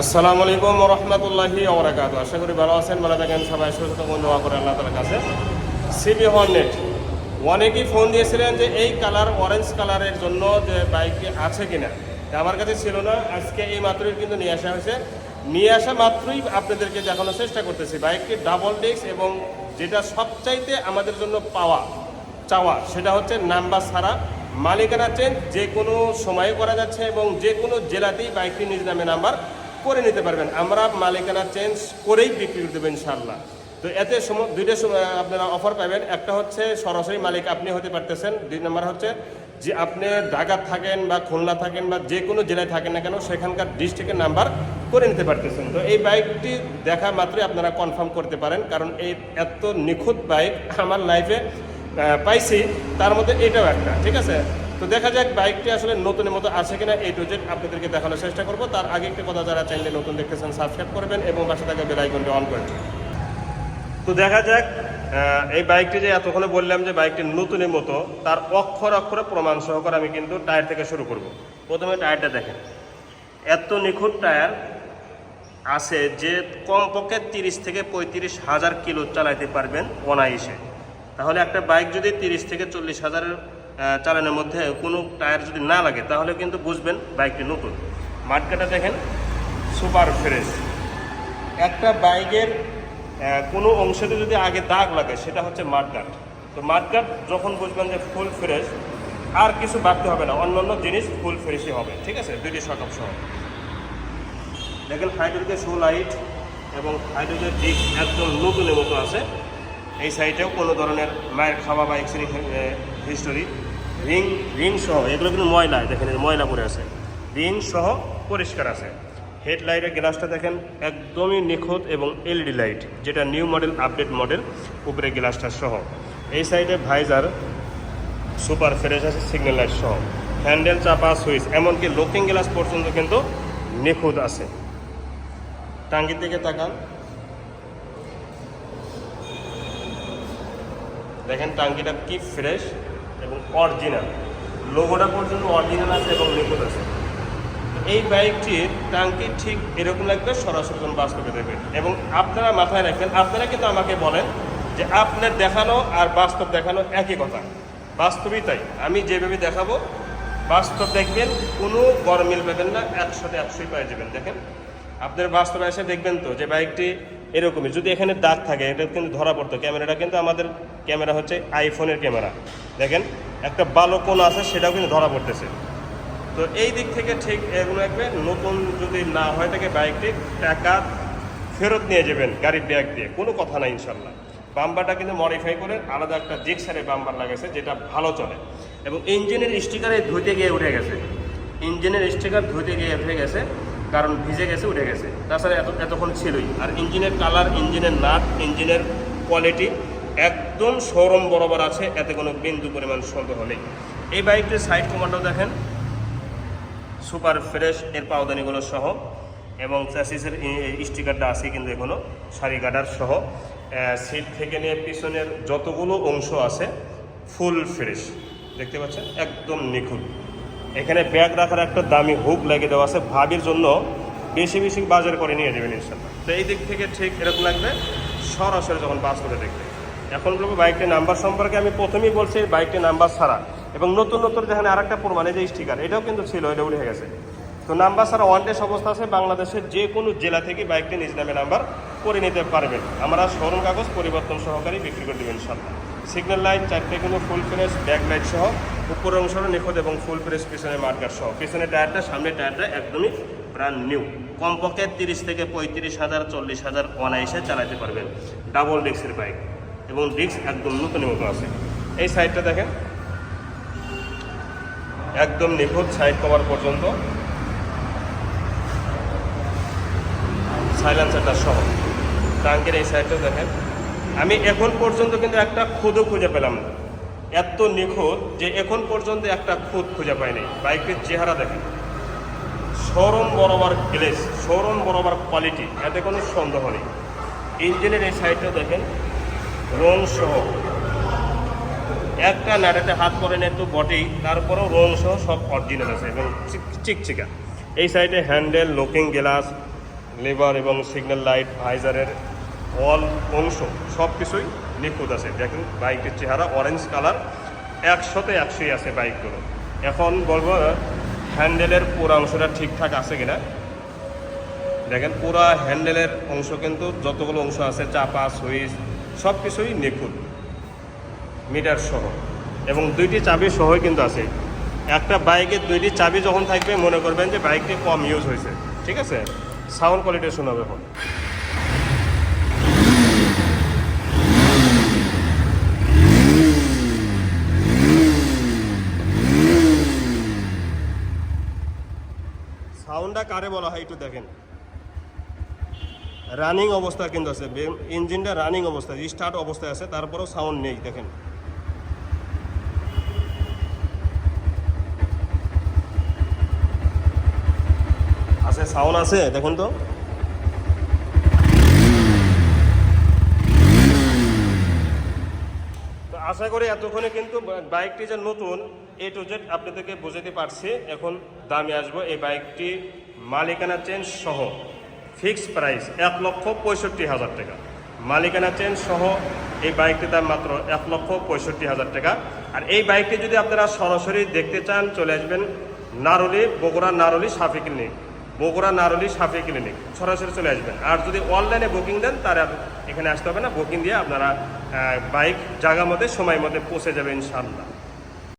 আসসালামু আলাইকুম রহমতুল্লাহি ওবরাকাত আশা করি ভালো আছেন, ভালো থাকেন, সবাই সুস্থ দোয়া করে আল্লাহ তালার কাছে। সিবি হর্নেট অনেকেই ফোন দিয়েছিলেন যে এই কালার অরেঞ্জ কালারের জন্য যে বাইকটি আছে কিনা। আমার কাছে ছিল না, আজকে এই মাত্রই কিন্তু নিয়ে আসা হয়েছে। নিয়ে আসা মাত্রই আপনাদেরকে দেখানোর চেষ্টা করতেছি। বাইকটি ডাবল ডিস্ক এবং যেটা সবচাইতে আমাদের জন্য পাওয়া, চাওয়া, সেটা হচ্ছে নাম্বার ছাড়া। মালিকানা চেঞ্জ যে কোনো সময়ে করা যাচ্ছে এবং যে কোনো জেলাতেই বাইকটি নিজ নামে নাম্বার করে নিতে পারবেন। আমরা মালিকানা চেঞ্জ করেই বিক্রি করে দেবো ইনশাল্লাহ তো এতে দুইটা সময় আপনারা অফার পাবেন। একটা হচ্ছে সরাসরি মালিক আপনি হতে পারতেছেন। দুই নম্বর হচ্ছে যে আপনি ঢাকা থাকেন বা খুলনা থাকেন বা যে কোনো জেলায় থাকেন না কেন, সেখানকার ডিস্ট্রিক্টের নাম্বার করে নিতে পারতেছেন। তো এই বাইকটি দেখা মাত্রই আপনারা কনফার্ম করতে পারেন। কারণ এই এত নিখুঁত বাইক আমার লাইফে পাইছি। তার মধ্যে এটাও একটা, ঠিক আছে? তো দেখা যাক বাইকটি আসলে নতুনের মতো আছে কিনা এই টু জেড আপনাদেরকে দেখানোর চেষ্টা করব। তার আগে একটি কথা যারা চ্যানেলে নতুন দেখতেছেন সাবস্ক্রাইব করবেন এবং পাশে থাকা বেল আইকনটি অন করবেন তো দেখা যাক এই বাইকটি যে এতক্ষণে বললাম যে বাইকটি নতুনের মতো, তার অক্ষর অক্ষরে প্রমাণ সহকারে আমি কিন্তু টায়ার থেকে শুরু করব। প্রথমে টায়ারটা দেখেন। এত নিখুঁত টায়ার আছে যে কমপক্ষে তিরিশ থেকে পঁয়ত্রিশ হাজার কিলো চালাইতে পারবেন অনায়াসে। তাহলে একটা বাইক যদি তিরিশ থেকে চল্লিশ হাজারের চালানোর মধ্যে কোনো টায়ার যদি না লাগে, তাহলে কিন্তু বুঝবেন বাইকটি নতুন। মাঠকাটা দেখেন, সুপার ফ্রেশ। একটা বাইকের কোনো অংশতে যদি আগে দাগ লাগে, সেটা হচ্ছে মাঠগাট তো মাঠগাট যখন বুঝবেন যে ফুল ফ্রেশ, আর কিছু বাড়তে হবে না অন্য অন্য জিনিস ফুল ফ্রেশই হবে, ঠিক আছে? দুইটি সকাপ সহ। দেখেন, হাইড্রোজেন শো লাইট এবং হাইড্রোজেন ডিক একদম নতুনের মতো আছে। এই সাইডেও কোনো ধরনের মায়ের খাওয়া বা এক্সিডেন্ট হিস্টোরি রিং রিং সহ, এগুলো কিন্তু ময়লা দেখেন ময়লা পড়ে আছে। রিং সহ পরিষ্কার আছে। হেডলাইটের গ্লাসটা দেখেন, একদমই নিখুঁত এবং এলইডি লাইট যেটা নিউ মডেল আপডেট মডেল উপরে গ্লাসটা সহ। এই সাইডে ভাইজার সুপার ফ্রেশ আছে সিগন্যাল লাইট সহ। হ্যান্ডেল চাপা সুইচ এমনকি লুকিং গ্লাস পর্যন্ত কিন্তু নিখুঁত আছে। টাঙ্গির দিকে তাকান। দেখেন টাঙ্কিটা কি ফ্রেশ এবং অরিজিনাল লোগোটা পর্যন্ত অরিজিনাল আছে এবং নিখুঁত আছে। এই বাইকটির টাঙ্কি ঠিক এরকম লাগবে সরাসরি বাস্তবে দেবেন এবং আপনারা মাথায় রাখবেন, আপনারা কিন্তু আমাকে বলেন যে আপনার দেখানো আর বাস্তব দেখানো একই কথা। বাস্তবই তাই। আমি যেভাবে দেখাবো, বাস্তব দেখবেন, কোনো গরমিল পাবেন না একশোতে একশোই পেয়ে যাবেন। দেখেন, আপনার বাস্তবে এসে দেখবেন তো যে বাইকটি এরকমই। যদি এখানে দাগ থাকে, এটা কিন্তু ধরা পড়তো। ক্যামেরাটা কিন্তু আমাদের ক্যামেরা হচ্ছে আইফোনের ক্যামেরা। দেখেন, একটা ভালো কোন আছে, সেটাও কিন্তু ধরা পড়তেছে। তো এই দিক থেকে ঠিক এগুলো একবে নতুন যদি না হয় থাকে বাইকটি টাকা ফেরত নিয়ে যাবেন গাড়ির ব্যাগ দিয়ে। কোনো কথা নাই ইনশাল্লাহ বাম্বারটা কিন্তু মডিফাই করে আলাদা একটা জিক্সারের বাম্বার লাগাইছে, যেটা ভালো চলে। এবং ইঞ্জিনের স্টিকারে ধুইতে গিয়ে উঠে গেছে। ইঞ্জিনের স্টিকার ধুইতে গিয়ে উঠে গেছে, কারণ ভিজে গেছে, উঠে গেছে। তাছাড়া এত এতক্ষণ ছিলই। আর ইঞ্জিনের কালার ইঞ্জিনের নাট, ইঞ্জিনের কোয়ালিটি একদম শোরুম বরাবর আছে, এতে কোনো বিন্দু পরিমাণ সন্দেহ নেই। এই বাইকটির সাইড কমান্ডও দেখেন। সুপার ফ্রেশ এর পাওদানিগুলো সহ এবং চ্যাসিসের স্টিকারটা আছে কিন্তু এখনও সারি গার্ডার সহ। সিট থেকে নিয়ে পিছনের যতগুলো অংশ আছে ফুল ফ্রেশ দেখতে পাচ্ছেন? একদম নিখুঁত। এখানে ব্যাগ রাখার একটা দামি হুক লাগিয়ে দেওয়া আছে। ভাবির জন্য বেশি বেশি বাজার করে নিয়ে যাবেন ইনশাল্লাহ তো এই দিক থেকে ঠিক এরকম লাগবে? সরাসরি যখন বাস করে দেখবে। এখন বলব বাইকটির নাম্বার সম্পর্কে আমি প্রথমেই বলছি বাইকটির নাম্বার ছাড়া। এবং নতুন নতুন যেখানে আরেকটা প্রমাণে যে স্টিকার এটাও কিন্তু ছিল এটা উঠে গেছে। তো নাম্বার ছাড়া ওয়ান টেস্ট অবস্থা আছে বাংলাদেশের যে কোনো জেলা থেকে বাইকটি নিজ নামে নাম্বার করে নিতে পারবেন। আমরা শোরুম কাগজ পরিবর্তন সহকারে বিক্রি করে দেবেন ইনশাল্লাহ সিগন্যাল লাইট চারটে কিন্তু ফুল ফ্রেশ ব্যাক লাইট সহ, উপর অংশটা নিখুঁত এবং ফুল ফ্রেশ পিছনে মার্কার সহ। পিছনে টায়ারটা সামনে টায়ারটা একদমই ব্র্যান্ড নিউ কমপক্ষে তিরিশ থেকে পঁয়ত্রিশ হাজার, চল্লিশ হাজার অনায়াসে চালাতে পারবেন ডাবল ডিস্কের বাইক এবং ডিস্ক একদম নতুনের মতো আছে। এই সাইডটা দেখেন। একদম নিখুঁত সাইড কভার পর্যন্ত। সাইলেন্সারটা সহ। ট্যাঙ্কের এই সাইডটা দেখেন। আমি এখন পর্যন্ত কিন্তু একটা খুদও খুঁজে পেলাম না। এত নিখুঁত যে এখন পর্যন্ত একটা খুদ খুঁজে পাইনি। বাইকের চেহারা দেখেন। শোরুম বরাবর গ্লেস শোরুম বরাবর কোয়ালিটি এতে কোনো সন্দেহ নেই। ইঞ্জিনের এই সাইডটা দেখেন রং সহ। একটা নাটাতে হাত পরে নেই তো বটেই, তারপরেও রং সহ সব অরিজিনাল আছে এবং চিক- চিকচিকা। এই সাইডে হ্যান্ডেল লুকিং গ্লাস লেবার এবং সিগন্যাল লাইট ভাইজারের অল অংশ সব কিছুই নিখুঁত আছে। দেখুন, বাইকটির চেহারা অরেঞ্জ কালার একশোতে একশোই আছে বাইকগুলো। এখন বলব হ্যান্ডেলের পুরো অংশটা ঠিকঠাক আছে কিনা? দেখেন, পুরা হ্যান্ডেলের অংশ কিন্তু যতগুলো অংশ আছে, চাপা, সুইচ, সব কিছুই নিখুঁত। মিটার সহ। এবং দুইটি চাবি সহই কিন্তু আছে। একটা বাইকে দুইটি চাবি যখন থাকবে, মনে করবেন যে বাইকটি কম ইউজ হয়েছে। ঠিক আছে? সাউন্ড কোয়ালিটি শোনাবে এখন। কারে বলা হয় একটু দেখেন। রানিং অবস্থা কিন্তু আছে ইঞ্জিনটা রানিং অবস্থা স্টার্ট অবস্থায় আছে, তারপরেও সাউন্ড নেই, দেখেন। আছে সাউন্ড আছে, দেখুন তো। আশা করি এতক্ষণে কিন্তু বাইকটি যে নতুন এ টু জেড আপনাদেরকে বোঝাতে পারছি। এখন দামে আসব, এই বাইকটি মালিকানা চেঞ্জ সহ ফিক্সড প্রাইস এক লক্ষ পঁয়ষট্টি হাজার টাকা। মালিকানা চেঞ্জ সহ এই বাইকটির দাম মাত্র এক লক্ষ পঁয়ষট্টি হাজার টাকা। আর এই বাইকটি যদি আপনারা সরাসরি দেখতে চান, চলে আসবেন নারুলি, বগুড়া নারুলি সাফি ক্লিনিক। বগুড়া নারুলি সাফি ক্লিনিক। সরাসরি চলে আসবেন। আর যদি অনলাইনে বুকিং দেন, তার এখানে আসতে হবে না। বুকিং দিয়ে আপনারা বাইক জায়গা মধ্যে সময় মধ্যে পৌঁছে যাবে ইনশাল্লাহ